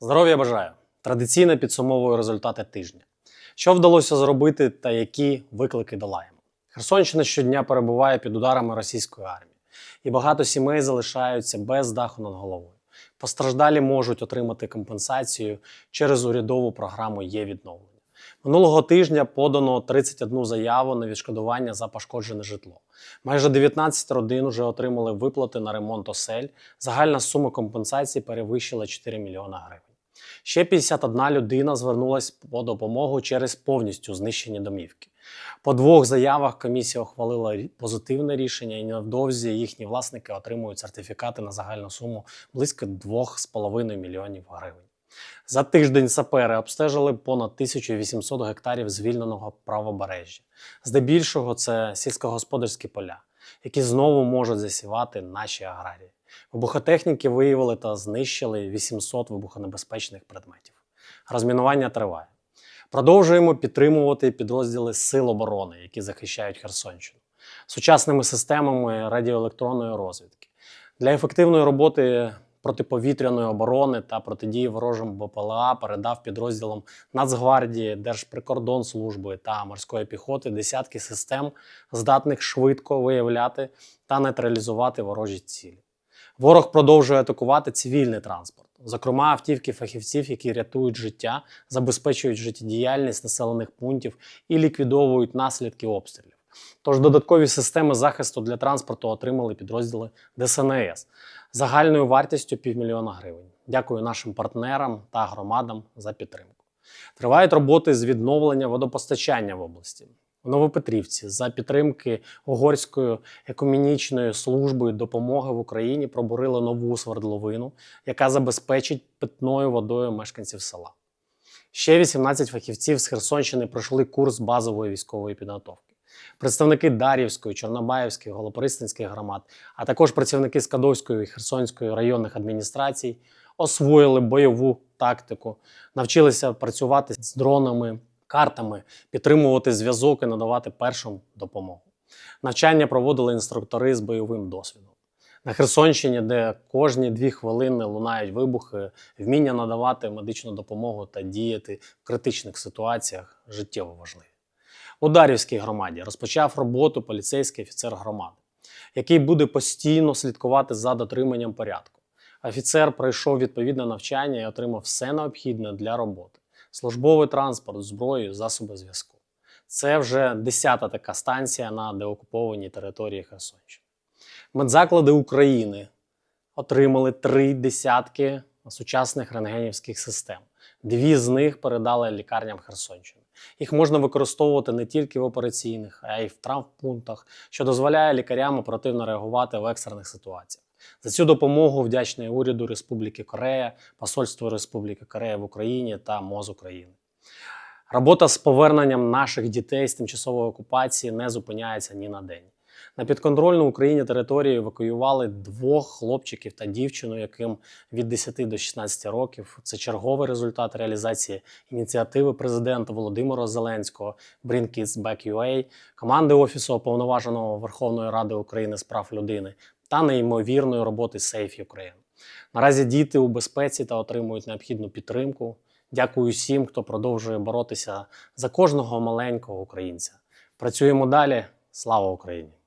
Здоров'я бажаю! Традиційно підсумовую результати тижня. Що вдалося зробити та які виклики долаємо? Херсонщина щодня перебуває під ударами російської армії, і багато сімей залишаються без даху над головою. Постраждалі можуть отримати компенсацію через урядову програму є відновлення. Минулого тижня подано 31 заяву на відшкодування за пошкоджене житло. Майже 19 родин вже отримали виплати на ремонт осель. Загальна сума компенсації перевищила 4 мільйона гривень. Ще 51 людина звернулась по допомогу через повністю знищені домівки. По двох заявах комісія ухвалила позитивне рішення, і невдовзі їхні власники отримують сертифікати на загальну суму близько 2,5 мільйонів гривень. За тиждень сапери обстежили понад 1800 гектарів звільненого правобережжя. Здебільшого це сільськогосподарські поля, які знову можуть засівати наші аграрії. Вибухотехніки виявили та знищили 800 вибухонебезпечних предметів. Розмінування триває. Продовжуємо підтримувати підрозділи Сил оборони, які захищають Херсонщину, сучасними системами радіоелектронної розвідки. Для ефективної роботи протиповітряної оборони та протидії ворожим БПЛА передав підрозділам Нацгвардії, Держприкордонслужби та морської піхоти десятки систем, здатних швидко виявляти та нейтралізувати ворожі цілі. Ворог продовжує атакувати цивільний транспорт, зокрема автівки фахівців, які рятують життя, забезпечують життєдіяльність населених пунктів і ліквідовують наслідки обстрілів. Тож додаткові системи захисту для транспорту отримали підрозділи ДСНС загальною вартістю півмільйона гривень. Дякую нашим партнерам та громадам за підтримку. Тривають роботи з відновлення водопостачання в області. В Новопетрівці за підтримки угорської екомінічної служби допомоги в Україні пробурили нову свердловину, яка забезпечить питною водою мешканців села. Ще 18 фахівців з Херсонщини пройшли курс базової військової підготовки. Представники Дар'ївської, Чорнобаївської, Голопористинських громад, а також працівники Скадовської і Херсонської районних адміністрацій освоїли бойову тактику, навчилися працювати з дронами, картами, підтримувати зв'язок і надавати першу допомогу. Навчання проводили інструктори з бойовим досвідом. На Херсонщині, де кожні дві хвилини лунають вибухи, вміння надавати медичну допомогу та діяти в критичних ситуаціях життєво важливі. У Дарівській громаді розпочав роботу поліцейський офіцер громади, який буде постійно слідкувати за дотриманням порядку. Офіцер пройшов відповідне навчання і отримав все необхідне для роботи: службовий транспорт, зброю, засоби зв'язку. Це вже десята така станція на деокупованій території Херсонщини. Медзаклади України отримали три десятки сучасних рентгенівських систем. Дві з них передали лікарням Херсонщини. Їх можна використовувати не тільки в операційних, а й в травмпунктах, що дозволяє лікарям оперативно реагувати в екстрених ситуаціях. За цю допомогу вдячний уряду Республіки Корея, Посольству Республіки Корея в Україні та МОЗ України. Робота з поверненням наших дітей з тимчасової окупації не зупиняється ні на день. На підконтрольну Україні територію евакуювали двох хлопчиків та дівчину, яким від 10 до 16 років. Це черговий результат реалізації ініціативи президента Володимира Зеленського Bring Kids Back UA, команди Офісу Уповноваженого Верховної Ради України з прав людини та неймовірної роботи Safe Ukraine. Наразі діти у безпеці та отримують необхідну підтримку. Дякую всім, хто продовжує боротися за кожного маленького українця. Працюємо далі. Слава Україні!